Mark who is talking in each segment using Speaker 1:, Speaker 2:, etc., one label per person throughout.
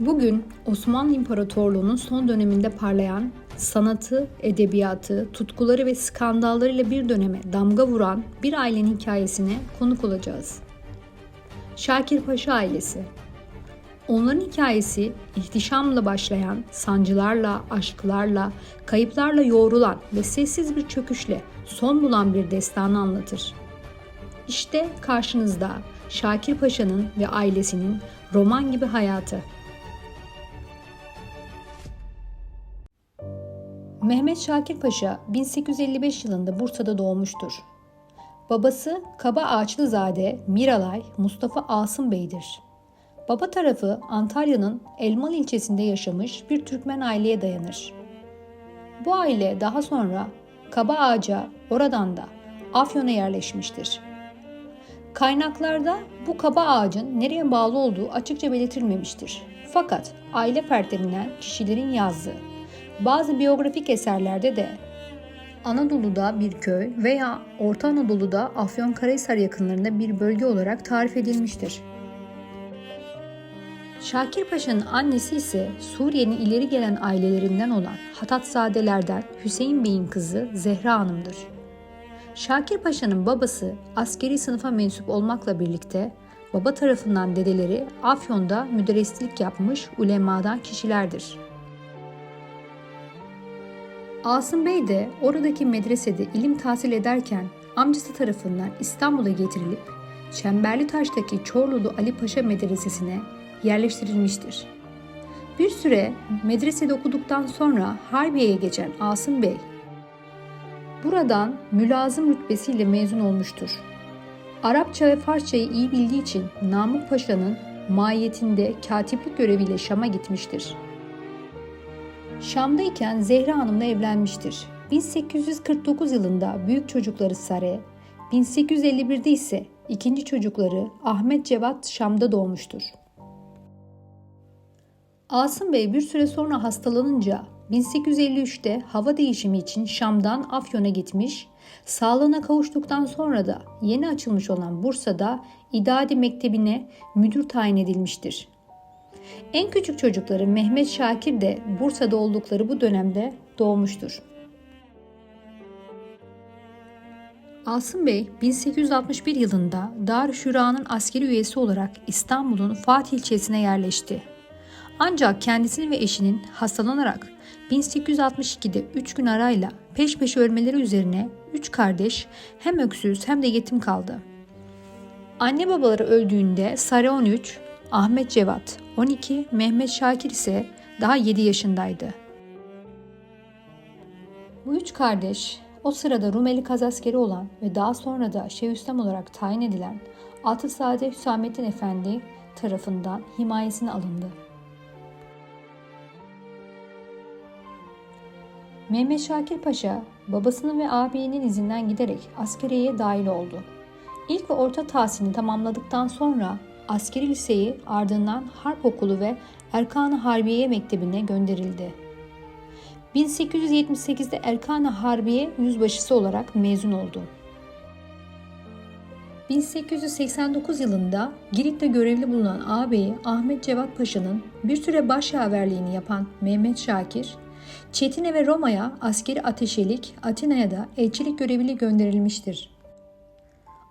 Speaker 1: Bugün Osmanlı İmparatorluğu'nun son döneminde parlayan, sanatı, edebiyatı, tutkuları ve skandallarıyla bir döneme damga vuran bir ailenin hikayesine konuk olacağız. Şakir Paşa ailesi Onların hikayesi ihtişamla başlayan, sancılarla, aşklarla, kayıplarla yoğrulan ve sessiz bir çöküşle son bulan bir destanı anlatır. İşte karşınızda Şakir Paşa'nın ve ailesinin roman gibi hayatı. Mehmet Şakir Paşa 1855 yılında Bursa'da doğmuştur. Babası Kaba Ağaçlızade Miralay Mustafa Asım Bey'dir. Baba tarafı Antalya'nın Elmalı ilçesinde yaşamış bir Türkmen aileye dayanır. Bu aile daha sonra Kaba Ağaca, oradan da Afyon'a yerleşmiştir. Kaynaklarda bu kaba ağacın nereye bağlı olduğu açıkça belirtilmemiştir. Fakat aile fertlerinden kişilerin yazdığı bazı biyografik eserlerde de Anadolu'da bir köy veya Orta Anadolu'da Afyonkarahisar yakınlarında bir bölge olarak tarif edilmiştir. Şakir Paşa'nın annesi ise Suriye'nin ileri gelen ailelerinden olan Hatatzadelerden Hüseyin Bey'in kızı Zehra Hanım'dır. Şakir Paşa'nın babası askeri sınıfa mensup olmakla birlikte baba tarafından dedeleri Afyon'da müderrislik yapmış ulemadan kişilerdir. Asım Bey de oradaki medresede ilim tahsil ederken amcası tarafından İstanbul'a getirilip Çemberli Taş'taki Çorlulu Ali Paşa Medresesi'ne yerleştirilmiştir. Bir süre medresede okuduktan sonra Harbiye'ye geçen Asım Bey, buradan mülazım rütbesiyle mezun olmuştur. Arapça ve Farsçayı iyi bildiği için Namık Paşa'nın mahiyetinde katiplik göreviyle Şam'a gitmiştir. Şam'dayken Zehra Hanım'la evlenmiştir. 1849 yılında büyük çocukları Sare, 1851'de ise ikinci çocukları Ahmet Cevat Şam'da doğmuştur. Asım Bey bir süre sonra hastalanınca 1853'te hava değişimi için Şam'dan Afyon'a gitmiş, sağlığına kavuştuktan sonra da yeni açılmış olan Bursa'da İdadi Mektebi'ne müdür tayin edilmiştir. En küçük çocukları Mehmet Şakir de Bursa'da oldukları bu dönemde doğmuştur. Asım Bey 1861 yılında Darüşşura'nın askeri üyesi olarak İstanbul'un Fatih ilçesine yerleşti. Ancak kendisini ve eşinin hastalanarak 1862'de 3 gün arayla peş peşe ölmeleri üzerine 3 kardeş hem öksüz hem de yetim kaldı. Anne babaları öldüğünde Sare 13, Ahmet Cevat 12, Mehmet Şakir ise daha 7 yaşındaydı. Bu üç kardeş o sırada Rumeli kazaskeri olan ve daha sonra da Şeyhülislam olarak tayin edilen Altısade Hüsamettin Efendi tarafından himayesine alındı. Mehmet Şakir Paşa babasının ve ağabeyinin izinden giderek askeriyeye dahil oldu. İlk ve orta tahsilini tamamladıktan sonra askeri liseyi ardından Harp Okulu ve Erkan-ı Harbiye Mektebi'ne gönderildi. 1878'de Erkan-ı Harbiye yüzbaşısı olarak mezun oldu. 1889 yılında Girit'te görevli bulunan ağabeyi Ahmet Cevat Paşa'nın bir süre başyaverliğini yapan Mehmet Şakir, Çetine ve Roma'ya askeri ateşelik, Atina'ya da elçilik göreviyle gönderilmiştir.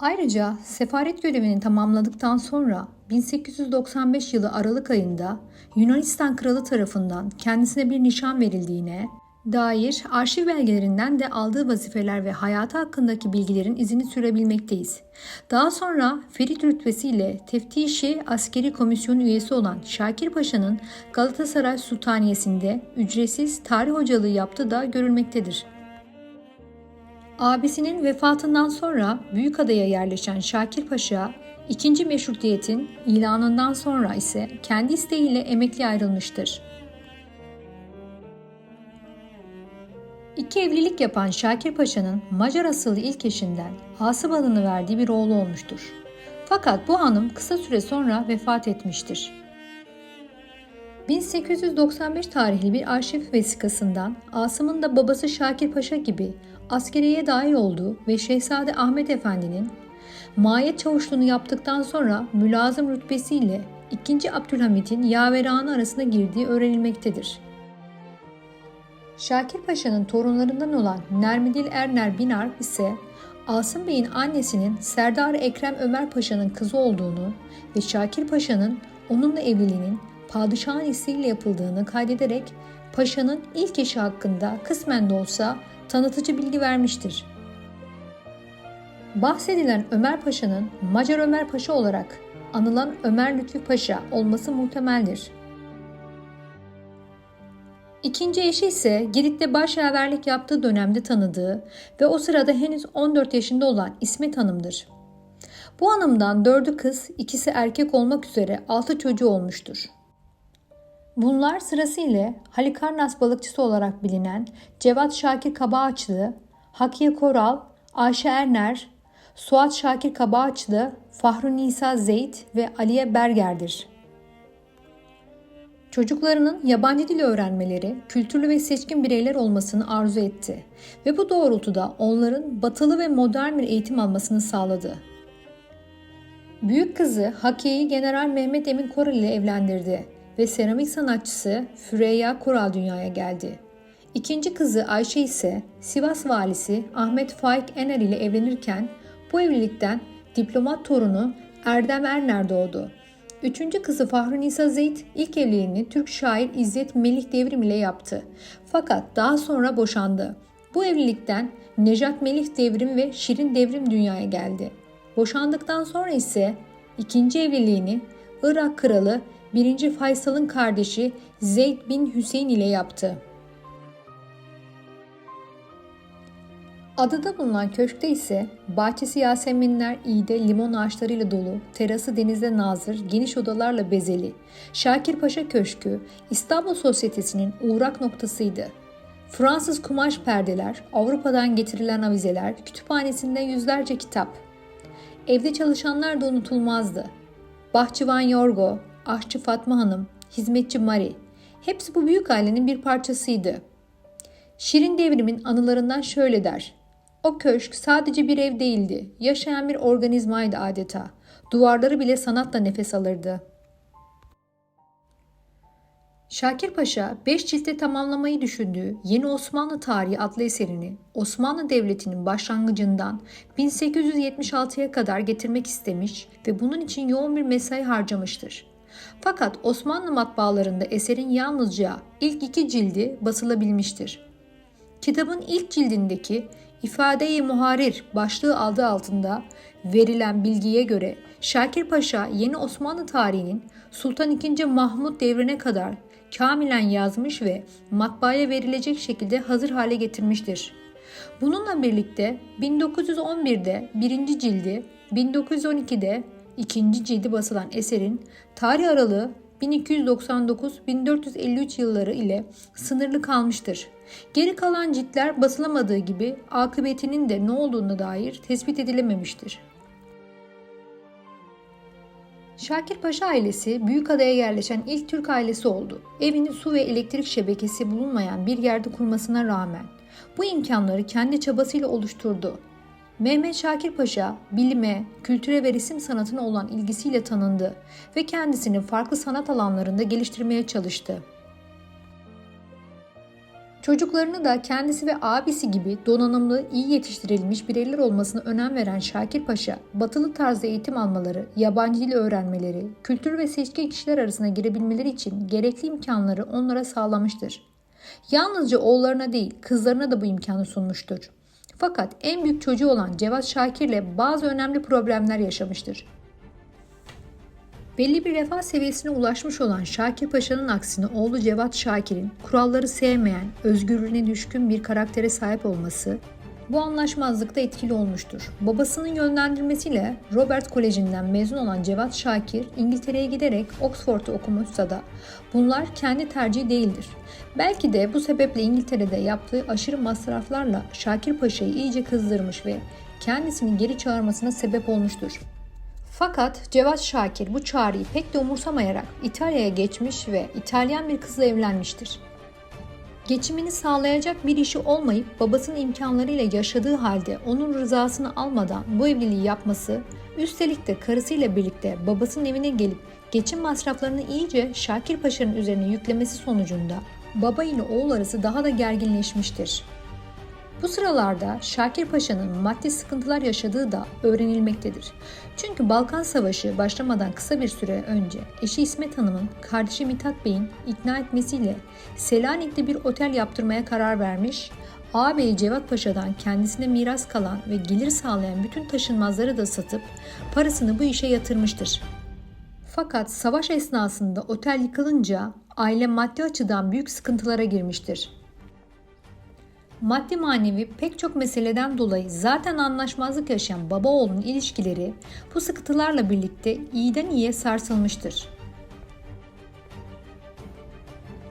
Speaker 1: Ayrıca sefaret görevini tamamladıktan sonra 1895 yılı Aralık ayında Yunanistan kralı tarafından kendisine bir nişan verildiğine dair arşiv belgelerinden de aldığı vazifeler ve hayatı hakkındaki bilgilerin izini sürebilmekteyiz. Daha sonra Ferit rütbesiyle teftişi askeri komisyon üyesi olan Şakir Paşa'nın Galatasaray Sultaniyesi'nde ücretsiz tarih hocalığı yaptığı da görülmektedir. Abisinin vefatından sonra Büyükada'ya yerleşen Şakir Paşa, ikinci meşrutiyetin ilanından sonra ise kendi isteğiyle emekli ayrılmıştır. İki evlilik yapan Şakir Paşa'nın Macar asıllı ilk eşinden Asım adını verdiği bir oğlu olmuştur. Fakat bu hanım kısa süre sonra vefat etmiştir. 1895 tarihli bir arşiv vesikasından Asım'ın da babası Şakir Paşa gibi askeriye dahil olduğu ve Şehzade Ahmet Efendi'nin mahiyet çavuşluğunu yaptıktan sonra mülazım rütbesiyle 2. Abdülhamit'in yaveranı arasında girdiği öğrenilmektedir. Şakir Paşa'nın torunlarından olan Nermidil Erner Binar ise Asım Bey'in annesinin Serdar Ekrem Ömer Paşa'nın kızı olduğunu ve Şakir Paşa'nın onunla evliliğinin padişahın isteğiyle yapıldığını kaydederek Paşa'nın ilk eşi hakkında kısmen de olsa tanıtıcı bilgi vermiştir. Bahsedilen Ömer Paşa'nın Macar Ömer Paşa olarak anılan Ömer Lütfü Paşa olması muhtemeldir. İkinci eşi ise Girit'te başyaverlik yaptığı dönemde tanıdığı ve o sırada henüz 14 yaşında olan İsmet Hanım'dır. Bu hanımdan dördü kız, ikisi erkek olmak üzere altı çocuğu olmuştur. Bunlar sırasıyla Halikarnas balıkçısı olarak bilinen Cevat Şakir Kabağaçlı, Hakiye Koral, Ayşe Erner, Suat Şakir Kabağaçlı, Fahru Nisa Zeyt ve Aliye Berger'dir. Çocuklarının yabancı dil öğrenmeleri, kültürlü ve seçkin bireyler olmasını arzu etti ve bu doğrultuda onların batılı ve modern bir eğitim almasını sağladı. Büyük kızı Hakiye'yi General Mehmet Emin Koral ile evlendirdi ve seramik sanatçısı Füreyya Koral dünyaya geldi. İkinci kızı Ayşe ise Sivas valisi Ahmet Faik Ener ile evlenirken bu evlilikten diplomat torunu Erdem Erner doğdu. Üçüncü kızı Fahri Nisa Zeyt ilk evliliğini Türk şair İzzet Melih Devrim ile yaptı. Fakat daha sonra boşandı. Bu evlilikten Nejat Melih Devrim ve Şirin Devrim dünyaya geldi. Boşandıktan sonra ise ikinci evliliğini Irak kralı 1. Faysal'ın kardeşi Zeyd bin Hüseyin ile yaptı. Adada bulunan köşkte ise bahçesi yaseminler, iğde, limon ağaçlarıyla dolu, terası denizde nazır, geniş odalarla bezeli. Şakir Paşa Köşkü İstanbul Sosyetesi'nin uğrak noktasıydı. Fransız kumaş perdeler, Avrupa'dan getirilen avizeler, kütüphanesinde yüzlerce kitap. Evde çalışanlar da unutulmazdı. Bahçıvan Yorgo, aşçı Fatma Hanım, hizmetçi Mari. Hepsi bu büyük ailenin bir parçasıydı. Şirin devrimin anılarından şöyle der. O köşk sadece bir ev değildi, yaşayan bir organizmaydı adeta. Duvarları bile sanatla nefes alırdı. Şakir Paşa 5 ciltte tamamlamayı düşündüğü Yeni Osmanlı Tarihi adlı eserini Osmanlı Devleti'nin başlangıcından 1876'ya kadar getirmek istemiş ve bunun için yoğun bir mesai harcamıştır. Fakat Osmanlı matbaalarında eserin yalnızca ilk iki cildi basılabilmiştir. Kitabın ilk cildindeki İfade-i Muharir başlığı adı altında verilen bilgiye göre Şakir Paşa yeni Osmanlı tarihinin Sultan II. Mahmut devrine kadar kamilen yazmış ve matbaaya verilecek şekilde hazır hale getirmiştir. Bununla birlikte 1911'de birinci cildi, 1912'de ikinci cildi basılan eserin tarih aralığı 1299-1453 yılları ile sınırlı kalmıştır. Geri kalan ciltler basılamadığı gibi akıbetinin de ne olduğuna dair tespit edilememiştir. Şakir Paşa ailesi Büyükada'ya yerleşen ilk Türk ailesi oldu. Evini su ve elektrik şebekesi bulunmayan bir yerde kurmasına rağmen bu imkanları kendi çabasıyla oluşturdu. Mehmet Şakir Paşa bilime, kültüre ve resim sanatına olan ilgisiyle tanındı ve kendisini farklı sanat alanlarında geliştirmeye çalıştı. Çocuklarını da kendisi ve abisi gibi donanımlı, iyi yetiştirilmiş bireyler olmasına önem veren Şakir Paşa, batılı tarzda eğitim almaları, yabancı dil öğrenmeleri, kültür ve seçkin kişiler arasına girebilmeleri için gerekli imkanları onlara sağlamıştır. Yalnızca oğullarına değil, kızlarına da bu imkanı sunmuştur. Fakat en büyük çocuğu olan Cevat Şakir ile bazı önemli problemler yaşamıştır. Belli bir refah seviyesine ulaşmış olan Şakir Paşa'nın aksine oğlu Cevat Şakir'in kuralları sevmeyen, özgürlüğüne düşkün bir karaktere sahip olması bu anlaşmazlıkta etkili olmuştur. Babasının yönlendirmesiyle Robert Koleji'nden mezun olan Cevat Şakir İngiltere'ye giderek Oxford'u okumuşsa da bunlar kendi tercihi değildir. Belki de bu sebeple İngiltere'de yaptığı aşırı masraflarla Şakir Paşa'yı iyice kızdırmış ve kendisini geri çağırmasına sebep olmuştur. Fakat Cevat Şakir bu çağrıyı pek de umursamayarak İtalya'ya geçmiş ve İtalyan bir kızla evlenmiştir. Geçimini sağlayacak bir işi olmayıp babasının imkanlarıyla yaşadığı halde onun rızasını almadan bu evliliği yapması, üstelik de karısıyla birlikte babasının evine gelip geçim masraflarını iyice Şakir Paşa'nın üzerine yüklemesi sonucunda baba ile oğul arası daha da gerginleşmiştir. Bu sıralarda Şakir Paşa'nın maddi sıkıntılar yaşadığı da öğrenilmektedir. Çünkü Balkan Savaşı başlamadan kısa bir süre önce eşi İsmet Hanım'ın kardeşi Mithat Bey'in ikna etmesiyle Selanik'te bir otel yaptırmaya karar vermiş, ağabeyi Cevat Paşa'dan kendisine miras kalan ve gelir sağlayan bütün taşınmazları da satıp parasını bu işe yatırmıştır. Fakat savaş esnasında otel yıkılınca aile maddi açıdan büyük sıkıntılara girmiştir. Maddi manevi pek çok meseleden dolayı zaten anlaşmazlık yaşayan baba oğlunun ilişkileri bu sıkıntılarla birlikte iyiden iyiye sarsılmıştır.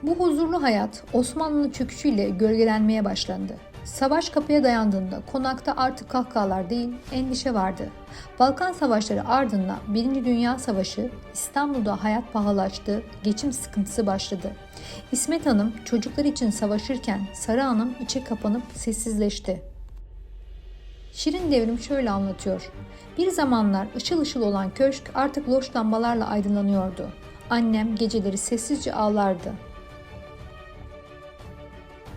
Speaker 1: Bu huzurlu hayat Osmanlı'nın çöküşüyle gölgelenmeye başlandı. Savaş kapıya dayandığında konakta artık kahkahalar değil endişe vardı. Balkan Savaşları ardından 1. Dünya Savaşı İstanbul'da hayat pahalaştı, geçim sıkıntısı başladı. İsmet Hanım çocuklar için savaşırken Sarı Hanım içe kapanıp sessizleşti. Şirin Devrim şöyle anlatıyor. Bir zamanlar ışıl ışıl olan köşk artık loş lambalarla aydınlanıyordu. Annem geceleri sessizce ağlardı.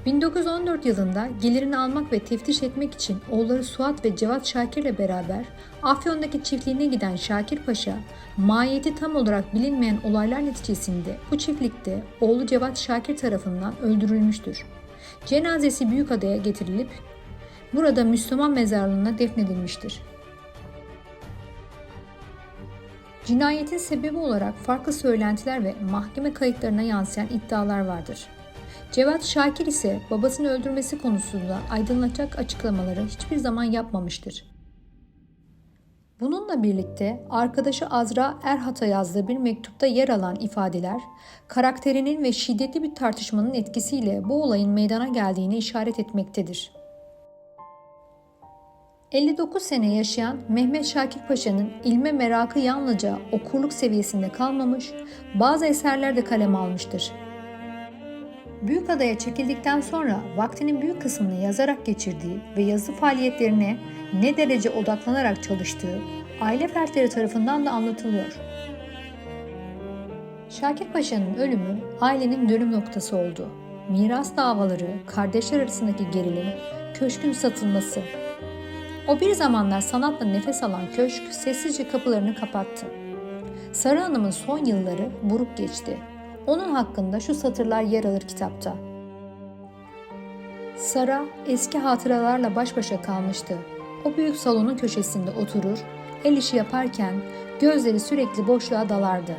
Speaker 1: 1914 yılında gelirini almak ve teftiş etmek için oğulları Suat ve Cevat Şakir ile beraber Afyon'daki çiftliğine giden Şakir Paşa, mahiyeti tam olarak bilinmeyen olaylar neticesinde bu çiftlikte oğlu Cevat Şakir tarafından öldürülmüştür. Cenazesi Büyükada'ya getirilip burada Müslüman mezarlığına defnedilmiştir. Cinayetin sebebi olarak farklı söylentiler ve mahkeme kayıtlarına yansıyan iddialar vardır. Cevat Şakir ise babasını öldürmesi konusunda aydınlatacak açıklamaları hiçbir zaman yapmamıştır. Bununla birlikte arkadaşı Azra Erhat'a yazdığı bir mektupta yer alan ifadeler, karakterinin ve şiddetli bir tartışmanın etkisiyle bu olayın meydana geldiğine işaret etmektedir. 59 sene yaşayan Mehmet Şakir Paşa'nın ilme merakı yalnızca okurluk seviyesinde kalmamış, bazı eserler de kaleme almıştır. Büyükada'ya çekildikten sonra vaktinin büyük kısmını yazarak geçirdiği ve yazı faaliyetlerine ne derece odaklanarak çalıştığı aile fertleri tarafından da anlatılıyor. Şakir Paşa'nın ölümü ailenin dönüm noktası oldu. Miras davaları, kardeşler arasındaki gerilim, köşkün satılması. O bir zamanlar sanatla nefes alan köşk sessizce kapılarını kapattı. Sarı Hanım'ın son yılları buruk geçti. Onun hakkında şu satırlar yer alır kitapta. Sara eski hatıralarla baş başa kalmıştı. O büyük salonun köşesinde oturur, el işi yaparken gözleri sürekli boşluğa dalardı.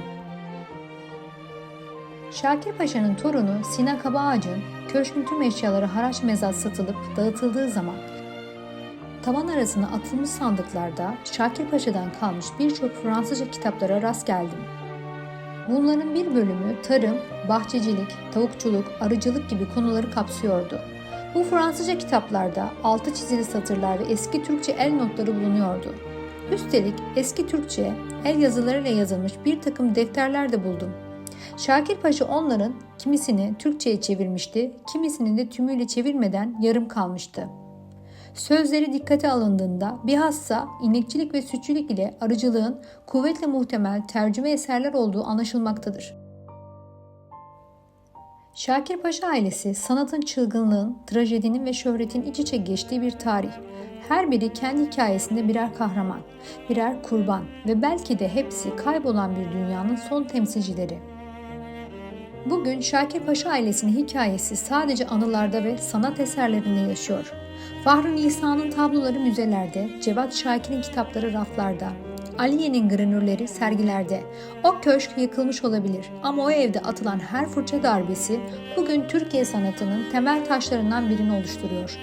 Speaker 1: Şakir Paşa'nın torunu Sina Kabağacın köşkün tüm eşyaları haraç mezat satılıp dağıtıldığı zaman tavan arasına atılmış sandıklarda Şakir Paşa'dan kalmış birçok Fransızca kitaplara rast geldim. Bunların bir bölümü tarım, bahçecilik, tavukçuluk, arıcılık gibi konuları kapsıyordu. Bu Fransızca kitaplarda altı çizili satırlar ve eski Türkçe el notları bulunuyordu. Üstelik eski Türkçe, el yazılarıyla yazılmış bir takım defterler de buldum. Şakir Paşa onların kimisini Türkçe'ye çevirmişti, kimisini de tümüyle çevirmeden yarım kalmıştı. Sözleri dikkate alındığında bilhassa inekçilik ve sütçülük ile arıcılığın kuvvetle muhtemel tercüme eserler olduğu anlaşılmaktadır. Şakir Paşa ailesi sanatın çılgınlığın, trajedinin ve şöhretin iç içe geçtiği bir tarih. Her biri kendi hikayesinde birer kahraman, birer kurban ve belki de hepsi kaybolan bir dünyanın son temsilcileri. Bugün Şakir Paşa ailesinin hikayesi sadece anılarda ve sanat eserlerinde yaşıyor. Fahri Nisa'nın tabloları müzelerde, Cevat Şakir'in kitapları raflarda, Aliye'nin granürleri sergilerde. O köşk yıkılmış olabilir ama o evde atılan her fırça darbesi bugün Türkiye sanatının temel taşlarından birini oluşturuyor.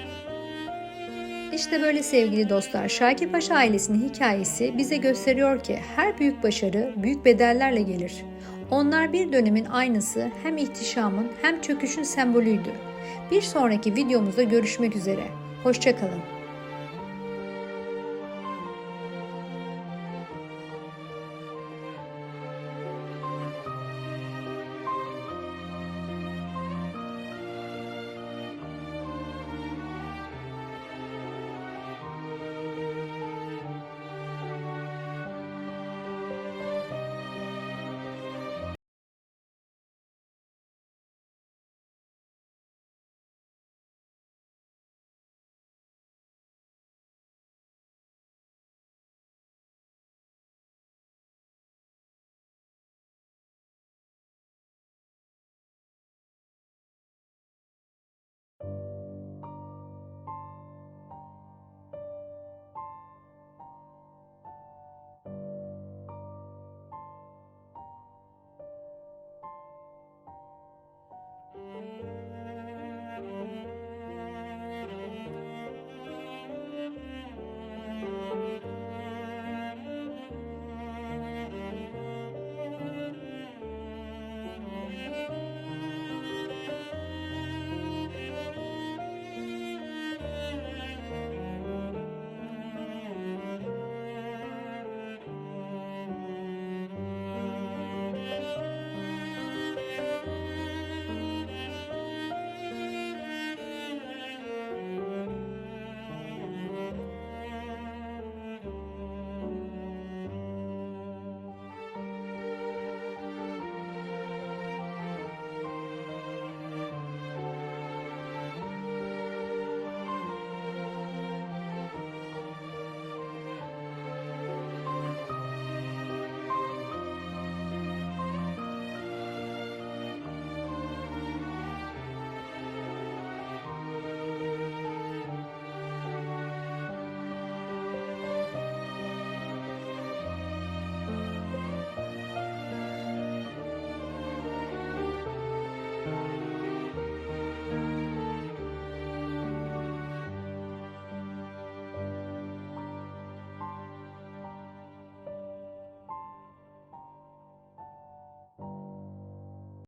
Speaker 1: İşte böyle sevgili dostlar, Şakir Paşa ailesinin hikayesi bize gösteriyor ki her büyük başarı büyük bedellerle gelir. Onlar bir dönemin aynısı hem ihtişamın hem çöküşün sembolüydü. Bir sonraki videomuzda görüşmek üzere. Hoşçakalın.